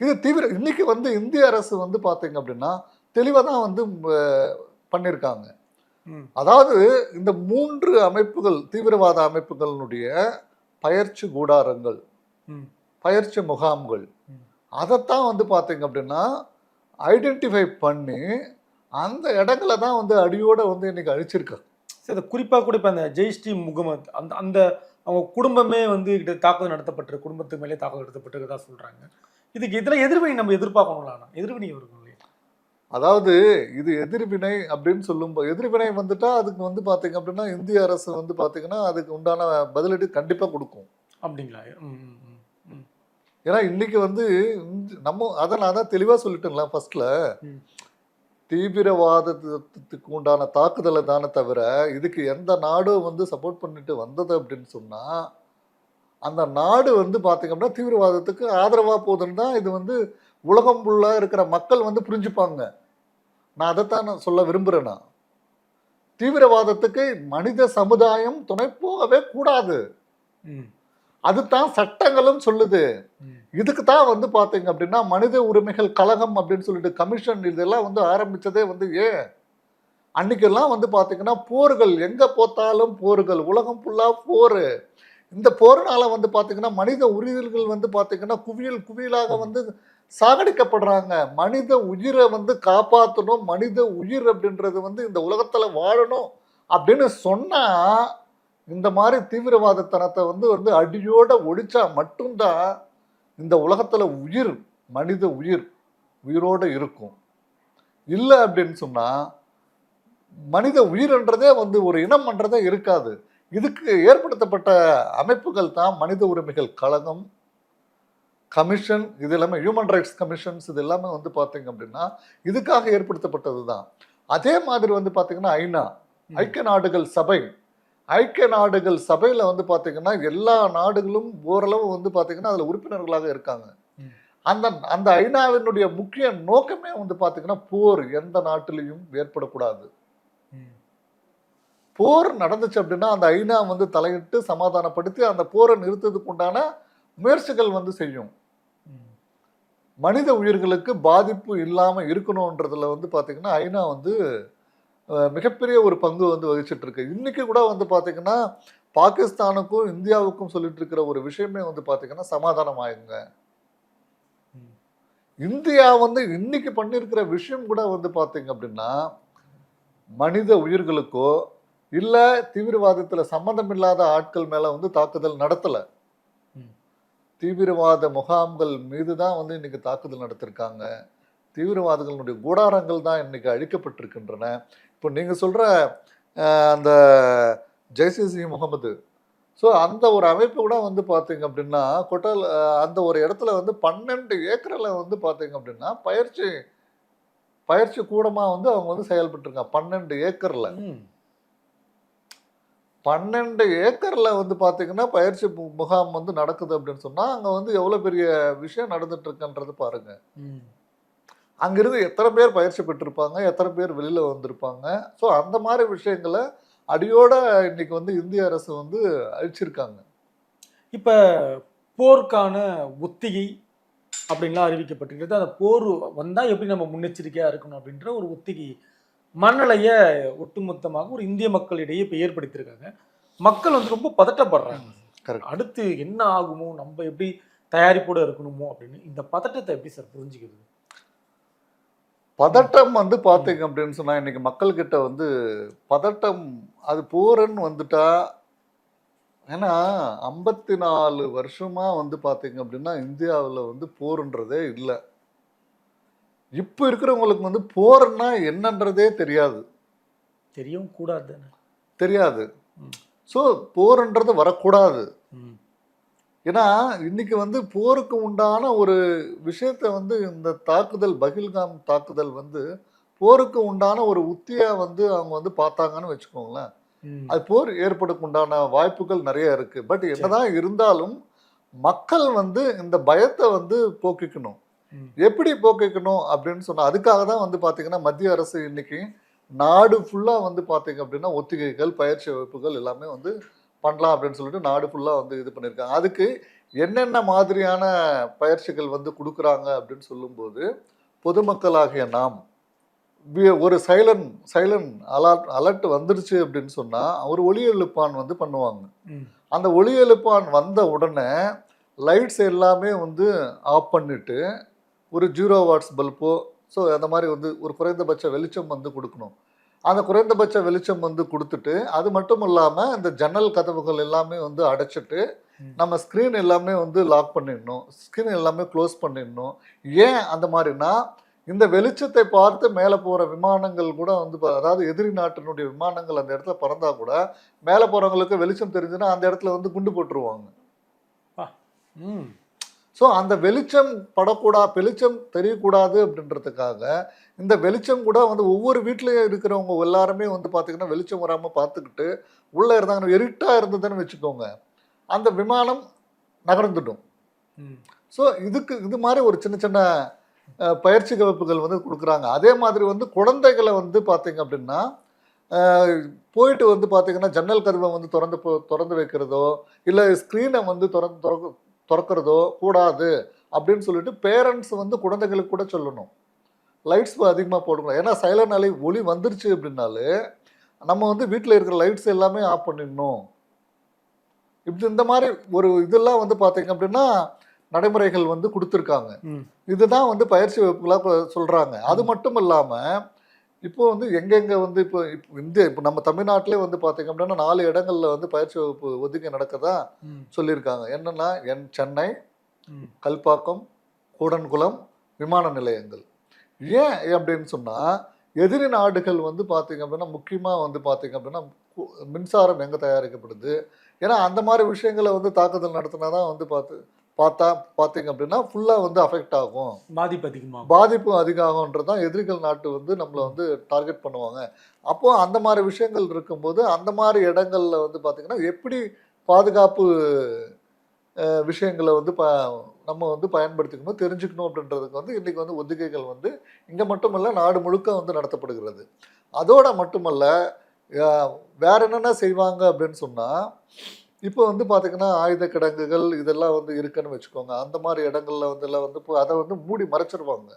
இது தீவிர இன்னைக்கு வந்து இந்திய அரசு வந்து பாத்தீங்க அப்படின்னா தெளிவா தான் வந்து பண்ணியிருக்காங்க. அதாவது இந்த மூன்று அமைப்புகள் தீவிரவாத அமைப்புகளினுடைய பயிற்சி கூடாரங்கள். பயிற்சி முகாம்கள். அதைத்தான் வந்து பார்த்தீங்க அப்படின்னா ஐடென்டிஃபை பண்ணி அந்த இடங்களை தான் வந்து அடியோட வந்து இன்னைக்கு அழிச்சிருக்காங்க. சரி அது குறிப்பா கூட இப்ப அந்த ஜெய்ஸ்ரீ முகமது அந்த அந்த அவங்க குடும்பமே வந்து கிட்ட தாக்குதல் நடத்தப்பட்டிருக்கு குடும்பத்துக்கு மேலே தாக்குதல் நடத்தப்பட்டிருக்கதா சொல்றாங்க. இதுக்கு இதுல எதிர்வினை நம்ம எதிர்பார்க்கணும்ல எதிர்வினை இருக்கும் அதாவது இது எதிர்வினை அப்படின்னு சொல்லும்போது எதிர்வினை வந்துட்டா அதுக்கு வந்து பார்த்தீங்க அப்படின்னா இந்திய அரசு வந்து பார்த்தீங்கன்னா அதுக்கு உண்டான பதிலடி கண்டிப்பாக கொடுக்கும் அப்படிங்களா. ஏன்னா இன்னைக்கு வந்து நம்ம அதை நான் தான் தெளிவாக சொல்லிட்டேங்களா ஃபர்ஸ்ட்ல. தீவிரவாதத்துக்கு உண்டான தாக்குதலை தானே தவிர இதுக்கு எந்த நாடும் வந்து சப்போர்ட் பண்ணிட்டு வந்தது அப்படின்னு சொன்னா அந்த நாடு வந்து பார்த்தீங்க அப்படின்னா தீவிரவாதத்துக்கு ஆதரவாக போகுதுன்னு தான் இது வந்து உலகம் ஃபுல்லாக இருக்கிற மக்கள் வந்து புரிஞ்சுப்பாங்க நான் அதைத்தான் நான் சொல்ல விரும்புகிறேன் நான் தீவிரவாதத்துக்கு மனித சமுதாயம் துணை போகவே கூடாது. அதுதான் சட்டங்களும் சொல்லுது. இதுக்கு தான் வந்து பார்த்தீங்க அப்படின்னா மனித உரிமைகள் கழகம் அப்படின்னு சொல்லிட்டு கமிஷன் இதெல்லாம் வந்து ஆரம்பிச்சதே வந்து ஏன் அன்னைக்கெல்லாம் வந்து பார்த்தீங்கன்னா போர்கள் எங்க போத்தாலும் போர்கள் உலகம் ஃபுல்லா போர். இந்த போர்னால வந்து பார்த்தீங்கன்னா மனித உயிர்கள் வந்து பார்த்தீங்கன்னா குவியல் குவியலாக வந்து சாகடிக்கப்படுறாங்க. மனித உயிரை வந்து காப்பாற்றணும் மனித உயிர் அப்படின்றது வந்து இந்த உலகத்தில் வாழணும் அப்படின்னு சொன்னால் இந்த மாதிரி தீவிரவாதத்தனத்தை வந்து வந்து அடியோடு ஒழிச்சா மட்டும்தான் இந்த உலகத்தில் உயிர் மனித உயிர் உயிரோட இருக்கும். இல்லை அப்படின்னு சொன்னால் மனித உயிர்ன்றதே வந்து ஒரு இனம்ன்றதே இருக்காது. இதுக்கு ஏற்படுத்தப்பட்ட அமைப்புகள் தான் மனித உரிமைகள் கழகம் கமிஷன் இது எல்லாமே ஹியூமன் ரைட்ஸ் கமிஷன்ஸ் இது எல்லாமே வந்து பார்த்தீங்க அப்படின்னா இதுக்காக ஏற்படுத்தப்பட்டது தான் அதே மாதிரி வந்து பார்த்தீங்கன்னா ஐநா ஐக்கிய நாடுகள் சபை ஐக்கிய நாடுகள் சபையில வந்து பாத்தீங்கன்னா எல்லா நாடுகளும் ஓரளவு வந்து பாத்தீங்கன்னா அதுல உறுப்பினர்களாக இருக்காங்க. அந்த அந்த ஐநாவினுடைய முக்கிய நோக்கமே வந்து பாத்தீங்கன்னா போர் எந்த நாட்டிலையும் ஏற்படக்கூடாது. போர் நடந்துச்சு அப்படின்னா அந்த ஐநா வந்து தலையிட்டு சமாதானப்படுத்தி அந்த போரை நிறுத்ததுக்கு உண்டான முயற்சிகள் வந்து செய்யும். மனித உயிர்களுக்கு பாதிப்பு இல்லாம இருக்கணுன்றதுல வந்து பாத்தீங்கன்னா ஐநா வந்து மிகப்பெரிய ஒரு பங்கு வந்து வகிச்சிட்டு இருக்கு இன்னைக்கு கூட வந்து பாத்தீங்கன்னா பாகிஸ்தானுக்கும் இந்தியாவுக்கும் சொல்லிட்டு இருக்கிற ஒரு விஷயமே வந்து பாத்தீங்கன்னா சமாதானம் ஆயுங்க ம். இந்தியா வந்து இன்னைக்கு பண்ணியிருக்கிற விஷயம் கூட வந்து பாத்தீங்க அப்படின்னா மனித உயிர்களுக்கோ இல்ல தீவிரவாதத்துல சம்மந்தம் இல்லாத ஆட்கள் மேல வந்து தாக்குதல் நடத்தல. தீவிரவாத முகாம்கள் மீது தான் வந்து இன்னைக்கு தாக்குதல் நடத்திருக்காங்க. தீவிரவாதிகளுடைய கூடாரங்கள் தான் இன்றைக்கி அழிக்கப்பட்டிருக்கின்றன. இப்போ நீங்கள் சொல்கிற அந்த ஜெய்சிசி முகமது. ஸோ அந்த ஒரு அமைப்பு கூட வந்து பார்த்தீங்க அப்படின்னா கொட்டல் அந்த ஒரு இடத்துல வந்து பன்னெண்டு ஏக்கரில் வந்து பார்த்தீங்க அப்படின்னா பயிற்சி பயிற்சி கூடமாக வந்து அவங்க வந்து செயல்பட்டுருக்காங்க. பன்னெண்டு ஏக்கரில். பன்னெண்டு ஏக்கர்ல வந்து பாத்தீங்கன்னா பயிற்சி முகாம் வந்து நடக்குது அப்படின்னு சொன்னா அங்க வந்து எவ்வளவு பெரிய விஷயம் நடந்துட்டு இருக்குன்றது பாருங்க. ம். அங்கிருந்து எத்தனை பேர் பயிற்சி பெற்றிருப்பாங்க எத்தனை பேர் வெளியில வந்திருப்பாங்க. ஸோ அந்த மாதிரி விஷயங்களை அடியோட இன்னைக்கு வந்து இந்திய அரசு வந்து அழிச்சிருக்காங்க. இப்ப போருக்கான ஒத்திகை அப்படின்லாம் அறிவிக்கப்பட்டிருக்கிறது அந்த போர் வந்தா எப்படி நம்ம முன்னெச்சரிக்கையா இருக்கணும் அப்படின்ற ஒரு ஒத்திகை மனநிலைய ஒட்டுமொத்தமாக ஒரு இந்திய மக்களிடையே இப்ப ஏற்படுத்தியிருக்காங்க. மக்கள் வந்து ரொம்ப பதட்டப்படுறாங்க. அடுத்து என்ன ஆகுமோ நம்ம எப்படி தயாரிப்போட இருக்கணுமோ அப்படின்னு இந்த பதட்டத்தை எப்படி சார் புரிஞ்சுக்கிறது? பதட்டம் வந்து பாத்தீங்க அப்படின்னு சொன்னா இன்னைக்கு மக்கள்கிட்ட வந்து பதட்டம் அது போறன்னு வந்துட்டா ஏன்னா ஐம்பத்தி நாலு வருஷமா வந்து பாத்தீங்க அப்படின்னா இந்தியாவில் வந்து போருன்றதே இல்லை. இப்போ இருக்கிறவங்களுக்கு வந்து போர்னா என்னன்றதே தெரியாது தெரியவும் கூடாது தெரியாது. ஸோ போர்ன்றது வரக்கூடாது. ஏன்னா இன்னைக்கு வந்து போருக்கு உண்டான ஒரு விஷயத்த வந்து இந்த தாக்குதல் பகில்காம் தாக்குதல் வந்து போருக்கு உண்டான ஒரு உத்தியா வந்து அவங்க வந்து பார்த்தாங்கன்னு வச்சுக்கோங்களேன். அது போர் ஏற்படுக்கு உண்டான வாய்ப்புகள் நிறைய இருக்கு பட் என்னதான் இருந்தாலும் மக்கள் வந்து இந்த பயத்தை வந்து போக்கிக்கணும். எப்படி போக்கிக்கணும் அப்படின்னு சொன்னா அதுக்காக தான் வந்து பாத்தீங்கன்னா மத்திய அரசு இன்னைக்கு நாடு ஃபுல்லா வந்து பாத்தீங்க அப்படின்னா ஒத்திகைகள் பயிற்சி வகுப்புகள் எல்லாமே வந்து பண்ணலாம் அப்படின்னு சொல்லிட்டு நாடு ஃபுல்லா வந்து இது பண்ணியிருக்காங்க அதுக்கு என்னென்ன மாதிரியான பயிற்சிகள் வந்து கொடுக்குறாங்க அப்படின்னு சொல்லும்போது பொதுமக்களாகிய நாம் ஒரு சைலன் சைலன் அலர்ட் அலர்ட் வந்துருச்சு அப்படின்னு சொன்னா ஒரு ஒளி எழுப்பான் வந்து பண்ணுவாங்க. அந்த ஒளி எழுப்பான் வந்த உடனே லைட்ஸ் எல்லாமே வந்து ஆஃப் பண்ணிட்டு ஒரு ஜீரோ வாட்ஸ் பல்போ ஸோ அந்த மாதிரி வந்து ஒரு குறைந்தபட்ச வெளிச்சம் வந்து கொடுக்கணும் அந்த குறைந்தபட்ச வெளிச்சம் வந்து கொடுத்துட்டு அது மட்டும் இல்லாமல் இந்த ஜன்னல் கதவுகள் எல்லாமே வந்து அடைச்சிட்டு. நம்ம ஸ்க்ரீன் எல்லாமே வந்து லாக் பண்ணிடணும் ஸ்க்ரீன் எல்லாமே க்ளோஸ் பண்ணிடணும் ஏன் அந்த மாதிரினா இந்த வெளிச்சத்தை பார்த்து மேலே போகிற விமானங்கள் கூட வந்து அதாவது எதிரி நாட்டினுடைய விமானங்கள் அந்த இடத்துல பறந்தா கூட மேலே போகிறவங்களுக்கு வெளிச்சம் தெரிஞ்சுன்னா அந்த இடத்துல வந்து குண்டு போட்டுருவாங்க ம். ஸோ அந்த வெளிச்சம் படக்கூடா வெளிச்சம் தெரியக்கூடாது அப்படின்றதுக்காக இந்த வெளிச்சம் கூட வந்து ஒவ்வொரு வீட்லேயும் இருக்கிறவங்க எல்லாருமே வந்து பார்த்திங்கன்னா வெளிச்சம் வராமல் பார்த்துக்கிட்டு உள்ளே இருந்தாங்கன்னா இருட்டாக இருந்ததுன்னு வச்சுக்கோங்க. அந்த விமானம் நகர்ந்துடும். ஸோ இதுக்கு இது மாதிரி ஒரு சின்ன சின்ன பயிற்சி வகுப்புகள் வந்து கொடுக்குறாங்க. அதே மாதிரி வந்து குழந்தைகளை வந்து பார்த்தீங்க அப்படின்னா போயிட்டு வந்து பார்த்தீங்கன்னா ஜன்னல் கதவை வந்து திறந்து போ- திறந்து வைக்கிறதோ இல்லை ஸ்க்ரீனை வந்து திறந்து திறக்க திறக்கிறதோ கூடாது அப்படின்னு சொல்லிட்டு பேரண்ட்ஸ் வந்து குழந்தைகளுக்கு கூட சொல்லணும். லைட்ஸ் அதிகமாக போடணும் ஏன்னா சைலண்ட் அலை ஒளி வந்துருச்சு அப்படின்னாலே நம்ம வந்து வீட்டில் இருக்கிற லைட்ஸ் எல்லாமே ஆஃப் பண்ணிடணும். இப்படி இந்த மாதிரி ஒரு இதெல்லாம் வந்து பார்த்தீங்க அப்படின்னா நடைமுறைகள் வந்து கொடுத்துருக்காங்க. இதுதான் வந்து பயிற்சி வகுப்புகளாக இப்போ சொல்கிறாங்க அது மட்டும் இல்லாமல் இப்போ வந்து எங்கெங்கே வந்து இப்போ இப்போ இந்திய இப்போ நம்ம தமிழ்நாட்டிலே வந்து பார்த்தீங்க அப்படின்னா நாலு இடங்கள்ல வந்து பயிற்சி வகுப்பு ஒதுக்கி நடக்கதா. சொல்லியிருக்காங்க என்னன்னா என் சென்னை. கல்பாக்கம் கூடன்குளம் விமான நிலையங்கள் ஏன் அப்படின்னு சொன்னால் எதிரி நாடுகள் வந்து பார்த்தீங்க அப்படின்னா முக்கியமாக வந்து பார்த்தீங்க அப்படின்னா மின்சாரம் எங்கே தயாரிக்கப்படுது ஏன்னா அந்த மாதிரி விஷயங்களை வந்து தாக்குதல் நடத்தினா தான் வந்து பார்த்து பார்த்தா பார்த்தீங்க அப்படின்னா ஃபுல்லாக வந்து அஃபெக்ட் ஆகும். பாதிப்பு அதிகமாகும். பாதிப்பு அதிகமாகுன்றது தான் எதிரிகள் நாட்டு வந்து நம்மளை வந்து டார்கெட் பண்ணுவாங்க. அப்போ அந்த மாதிரி விஷயங்கள் இருக்கும்போது அந்த மாதிரி இடங்கள்ல வந்து பார்த்தீங்கன்னா எப்படி பாதுகாப்பு விஷயங்களை வந்து ப நம்ம வந்து பயன்படுத்திக்கணும் தெரிஞ்சுக்கணும் அப்படின்றதுக்கு வந்து இன்றைக்கி வந்து ஒத்திகைகள் வந்து இங்கே மட்டுமல்ல நாடு முழுக்க வந்து நடத்தப்படுகிறது. அதோட மட்டுமல்ல வேற என்னென்ன செய்வாங்க அப்படின்னு சொன்னால் இப்போ வந்து பார்த்தீங்கன்னா ஆயுத கிடங்குகள் இதெல்லாம் வந்து இருக்குன்னு வச்சுக்கோங்க. அந்த மாதிரி இடங்கள்ல வந்து எல்லாம் வந்து இப்போ அதை வந்து மூடி மறைச்சிருவாங்க.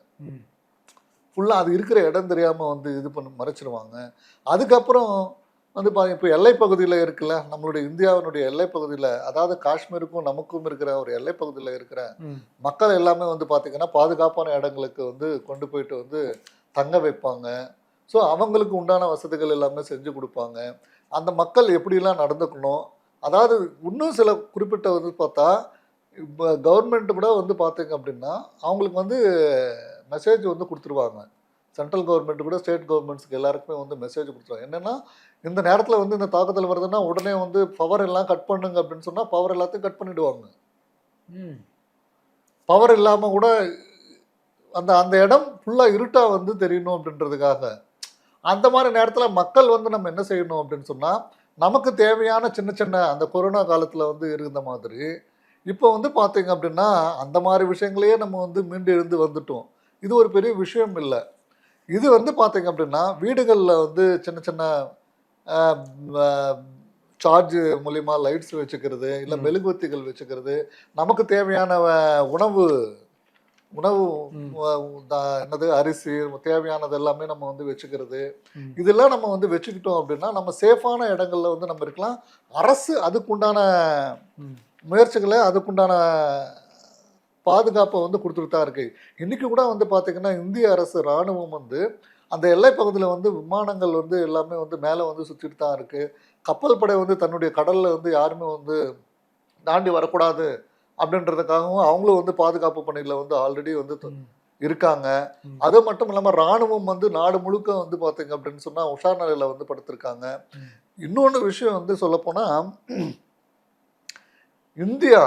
ஃபுல்லாக அது இருக்கிற இடம் தெரியாமல் வந்து இது பண்ணி மறைச்சிருவாங்க. அதுக்கப்புறம் வந்து பா இப்போ எல்லைப்பகுதியில் இருக்குல்ல நம்மளுடைய இந்தியாவினுடைய எல்லைப்பகுதியில் அதாவது காஷ்மீருக்கும் நமக்கும் இருக்கிற ஒரு எல்லைப்பகுதியில் இருக்கிற ம். மக்கள் எல்லாமே வந்து பார்த்திங்கன்னா பாதுகாப்பான இடங்களுக்கு வந்து கொண்டு போயிட்டு வந்து தங்க வைப்பாங்க. ஸோ அவங்களுக்கு உண்டான வசதிகள் எல்லாமே செஞ்சு கொடுப்பாங்க. அந்த மக்கள் எப்படிலாம் நடந்துக்கணும் அதாவது இன்னும் சில குறிப்பிட்ட வந்து பார்த்தா இப்போ கவர்மெண்ட் கூட வந்து பார்த்தீங்க அப்படின்னா அவங்களுக்கு வந்து மெசேஜ் வந்து கொடுத்துருவாங்க. சென்ட்ரல் கவர்மெண்ட் கூட ஸ்டேட் கவர்மெண்ட்ஸ்க்கு எல்லாருக்குமே வந்து மெசேஜ் கொடுத்துருவாங்க. என்னென்னா இந்த நேரத்தில் வந்து இந்த தாக்குதல் வருதுன்னா உடனே வந்து பவர் எல்லாம் கட் பண்ணுங்க அப்படின்னு சொன்னால் பவர் எல்லாத்தையும் கட் பண்ணிடுவாங்க. ம். பவர் இல்லாமல் கூட அந்த அந்த இடம் ஃபுல்லாக இருட்டாக வந்து தெரியணும் அப்படின்றதுக்காக. அந்த மாதிரி நேரத்தில் மக்கள் வந்து நம்ம என்ன செய்யணும் அப்படின்னு சொன்னால் நமக்கு தேவையான சின்ன சின்ன அந்த கொரோனா காலத்தில் வந்து இருந்த மாதிரி இப்போ வந்து பார்த்தீங்க அப்படின்னா அந்த மாதிரி விஷயங்களையே நம்ம வந்து மீண்டு எழுந்து வந்துட்டோம் இது ஒரு பெரிய விஷயம் இல்லை இது வந்து பார்த்தீங்க அப்படின்னா வீடுகளில் வந்து சின்ன சின்ன சார்ஜ் மூலிமா லைட்ஸ் வச்சுக்கிறது இல்லை. மெழுகுவத்திகள் வச்சுக்கிறது நமக்கு தேவையான உணவு உணவு என்னது அரிசி தேவையானது எல்லாமே நம்ம வந்து வச்சுக்கிறது. இதெல்லாம் நம்ம வந்து வச்சுக்கிட்டோம் அப்படின்னா நம்ம சேஃபான இடங்கள்ல வந்து நம்ம இருக்கலாம். அரசு அதுக்குண்டான. முயற்சிகளை அதுக்குண்டான பாதுகாப்பை வந்து கொடுத்துட்டு தான் இருக்கு. இன்னைக்கு கூட வந்து பார்த்தீங்கன்னா இந்திய அரசு ராணுவம் வந்து அந்த எல்லை பகுதியில் வந்து விமானங்கள் வந்து எல்லாமே வந்து மேலே வந்து சுற்றிட்டு தான் இருக்கு. கப்பல் படை வந்து தன்னுடைய கடல்ல வந்து யாருமே வந்து தாண்டி வரக்கூடாது. அப்படின்றதுக்காகவும் அவங்களும் வந்து பாதுகாப்பு பணியில் வந்து ஆல்ரெடி வந்து. இருக்காங்க. அது மட்டும் இல்லாமல் ராணுவம் வந்து நாடு முழுக்க வந்து பார்த்தீங்க அப்படின்னு சொன்னால் உஷார் நிலையில் வந்து படுத்திருக்காங்க. இன்னொன்று விஷயம் வந்து சொல்லப்போனால் இந்தியா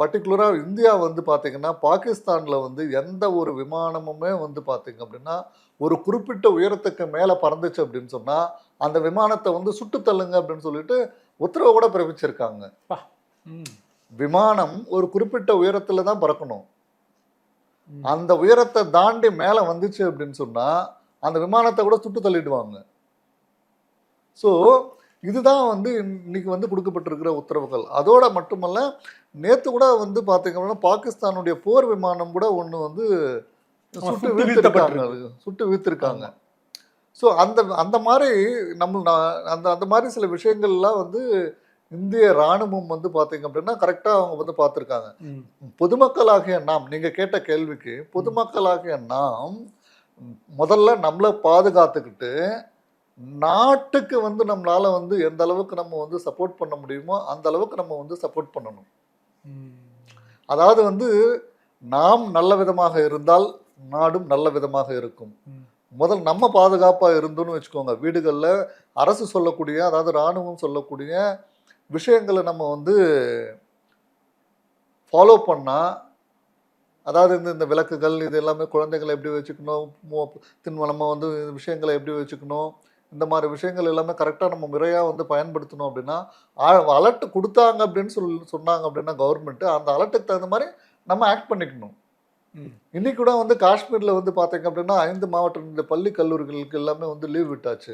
பர்டிகுலராக இந்தியா வந்து பார்த்தீங்கன்னா பாகிஸ்தானில் வந்து எந்த ஒரு விமானமுமே வந்து பார்த்தீங்க அப்படின்னா ஒரு குறிப்பிட்ட உயரத்துக்கு மேலே பறந்துச்சு அப்படின்னு சொன்னால் அந்த விமானத்தை வந்து சுட்டு தள்ளுங்க அப்படின்னு சொல்லிட்டு உத்தரவு கூட பிறப்பிச்சிருக்காங்க. விமானம் ஒரு குறிப்பிட்ட உயரத்தில் தான் பறக்கணும். அந்த உயரத்தை தாண்டி மேலே வந்துச்சு அப்படின்னு சொன்னால் அந்த விமானத்தை கூட சுட்டு தள்ளிடுவாங்க. ஸோ இதுதான் வந்து இன்னைக்கு வந்து கொடுக்கப்பட்டிருக்கிற உத்தரவுகள். அதோட மட்டுமல்ல நேற்று கூட வந்து பார்த்தீங்க அப்படின்னா பாகிஸ்தானுடைய போர் விமானம் கூட ஒன்று வந்து சுட்டு வீழ்த்திருக்காங்க. சுட்டு வீழ்த்திருக்காங்க. ஸோ அந்த அந்த மாதிரி நம்ம அந்த அந்த மாதிரி சில விஷயங்கள்லாம் வந்து இந்திய ராணுவம் வந்து பார்த்தீங்க அப்படின்னா கரெக்டாக அவங்க வந்து பார்த்துருக்காங்க. பொதுமக்களாகிய நாம் நீங்க கேட்ட கேள்விக்கு பொதுமக்களாகிய நாம் முதல்ல நம்மளை பாதுகாத்துக்கிட்டு நாட்டுக்கு வந்து நம்மளால வந்து எந்த அளவுக்கு நம்ம வந்து சப்போர்ட் பண்ண முடியுமோ அந்த அளவுக்கு நம்ம வந்து சப்போர்ட் பண்ணணும். அதாவது வந்து நாம் நல்ல விதமாக இருந்தால் நாடும் நல்ல விதமாக இருக்கும். முதல் நம்ம பாதுகாப்பா இருந்தோம்னு வச்சுக்கோங்க வீடுகளில் அரசு சொல்லக்கூடிய அதாவது இராணுவம் சொல்லக்கூடிய விஷயங்களை நம்ம வந்து ஃபாலோ பண்ணா அதாவது இந்த இந்த விளக்குகள் இது எல்லாமே குழந்தைகளை எப்படி வச்சுக்கணும் தின் நம்ம வந்து விஷயங்களை எப்படி வச்சுக்கணும் இந்த மாதிரி விஷயங்கள் எல்லாமே கரெக்டாக நம்ம முறையாக வந்து பயன்படுத்தணும் அப்படின்னா அலர்ட் கொடுத்தாங்க அப்படின்னு சொல்லி சொன்னாங்க அப்படின்னா கவர்மெண்ட் அந்த அலர்ட்டுக்கு தகுந்த மாதிரி நம்ம ஆக்ட் பண்ணிக்கணும். இன்னைக்கு கூட வந்து காஷ்மீர்ல வந்து பார்த்தீங்க அப்படின்னா ஐந்து மாவட்ட பள்ளி கல்லூரிகளுக்கு எல்லாமே வந்து லீவ் விட்டாச்சு.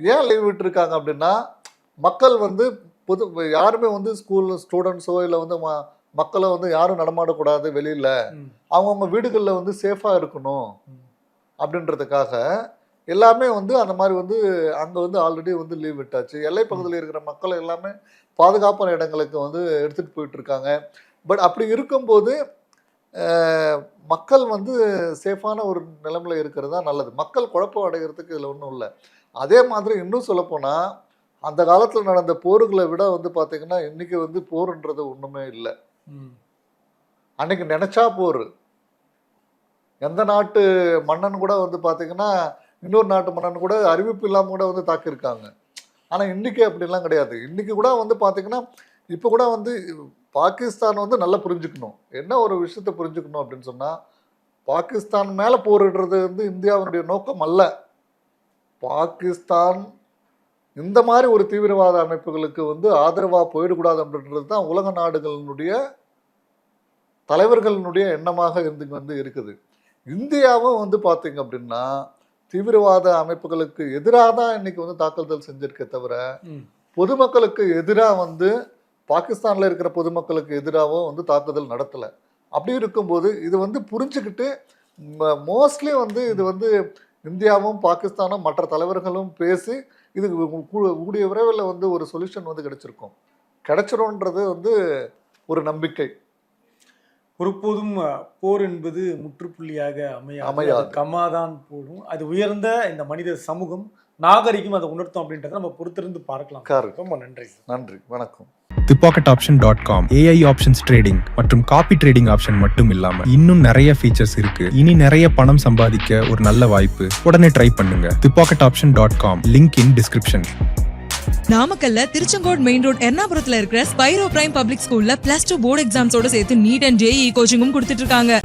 ஏன் லீவ் விட்டுருக்காங்க அப்படின்னா மக்கள் வந்து பொது யாருமே வந்து ஸ்கூல் ஸ்டூடெண்ட்ஸோ இல்லை வந்து ம- மக்களை வந்து யாரும் நடமாடக்கூடாது வெளியில. அவங்கவுங்க வீடுகளில் வந்து சேஃபாக இருக்கணும். அப்படின்றதுக்காக எல்லாமே வந்து அந்த மாதிரி வந்து அங்கே வந்து ஆல்ரெடி வந்து லீவ் விட்டாச்சு. எல்லை பகுதியில் இருக்கிற மக்கள் எல்லாமே பாதுகாப்பான இடங்களுக்கு வந்து எடுத்துகிட்டு போயிட்டு இருக்காங்க. பட் அப்படி இருக்கும்போது மக்கள் வந்து சேஃபான ஒரு நிலைமையில இருக்கிறது தான் நல்லது. மக்கள் குழப்பம் அடைகிறதுக்கு இதில் ஒன்றும் இல்லை. அதே மாதிரி இன்னும் சொல்லப்போனால் அந்த காலத்தில் நடந்த போர்களை விட வந்து பார்த்தீங்கன்னா இன்னைக்கு வந்து போர்ன்றது ஒன்றுமே இல்லை. அன்னைக்கு நினைச்சா போர். எந்த நாட்டு மன்னன் கூட வந்து பார்த்தீங்கன்னா இன்னொரு நாட்டு மன்னன் கூட அறிவிப்பு இல்லாமல் கூட வந்து தாக்கியிருக்காங்க. ஆனால் இன்னைக்கு அப்படிலாம் கிடையாது. இன்னைக்கு கூட வந்து பார்த்தீங்கன்னா இப்போ கூட வந்து பாகிஸ்தான் வந்து நல்லா புரிஞ்சுக்கணும். என்ன ஒரு விஷயத்தை புரிஞ்சுக்கணும் அப்படின்னு சொன்னால் பாகிஸ்தான் மேலே போரிடுறது வந்து இந்தியாவினுடைய நோக்கம் அல்ல. பாகிஸ்தான் இந்த மாதிரி ஒரு தீவிரவாத அமைப்புகளுக்கு வந்து ஆதரவாக போயிடக்கூடாது அப்படின்றது தான் உலக நாடுகளினுடைய தலைவர்களினுடைய எண்ணமாக இருந்து வந்து இருக்குது இந்தியாவும் வந்து பார்த்தீங்க அப்படின்னா தீவிரவாத அமைப்புகளுக்கு எதிராக தான் இன்னைக்கு வந்து தாக்குதல் செஞ்சிருக்கே தவிர. பொதுமக்களுக்கு எதிராக வந்து பாகிஸ்தானில் இருக்கிற பொதுமக்களுக்கு எதிராகவும் வந்து தாக்குதல் நடத்தலை அப்படி இருக்கும்போது இது வந்து புரிஞ்சுக்கிட்டு மோஸ்ட்லி வந்து இது வந்து இந்தியாவும் பாகிஸ்தானும் மற்ற தலைவர்களும் பேசி இது கூ- கூடிய விரைவில் வந்து ஒரு சொல்யூஷன் வந்து கிடைச்சிருக்கும். கிடைச்சிரும்ன்றது வந்து ஒரு நம்பிக்கை. ஒருபோதும் போர் என்பது முற்றுப்புள்ளியாக அமையாது. அமையாது. கம்மாதான் போடும். அது உயர்ந்த இந்த மனித சமூகம் நாகரிகம் அதை உணர்த்தும் அப்படின்றத நம்ம பொறுத்திருந்து பார்க்கலாம். ரொம்ப நன்றி நன்றி. வணக்கம். The pocket dot com AI options trading மற்றும் காப்பி ட்ரேடிங் ஆப்ஷன் மட்டும் இல்லாம இன்னும் நிறைய ஃபீச்சர்ஸ் இருக்கு. இனி நிறைய பணம் சம்பாதிக்க ஒரு நல்ல வாய்ப்பு. உடனே ட்ரை பண்ணுங்க. The pocket option dot com link in description நாமக்கல்ல திருச்செங்கோடு மெயின் ரோட் எர்ணாபுரத்துல இருக்கிற ஸ்பைரோ பிரைம் பப்ளிக் ஸ்கூல்ல பிளஸ் டூ போர்டு எக்ஸாம்ஸோட சேர்த்து நீட் அண்ட் ஜேஇ கோச்சிங்கும் கொடுத்துட்டு இருக்காங்க.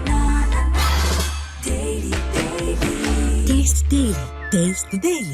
Taste the Daily. Taste the Daily.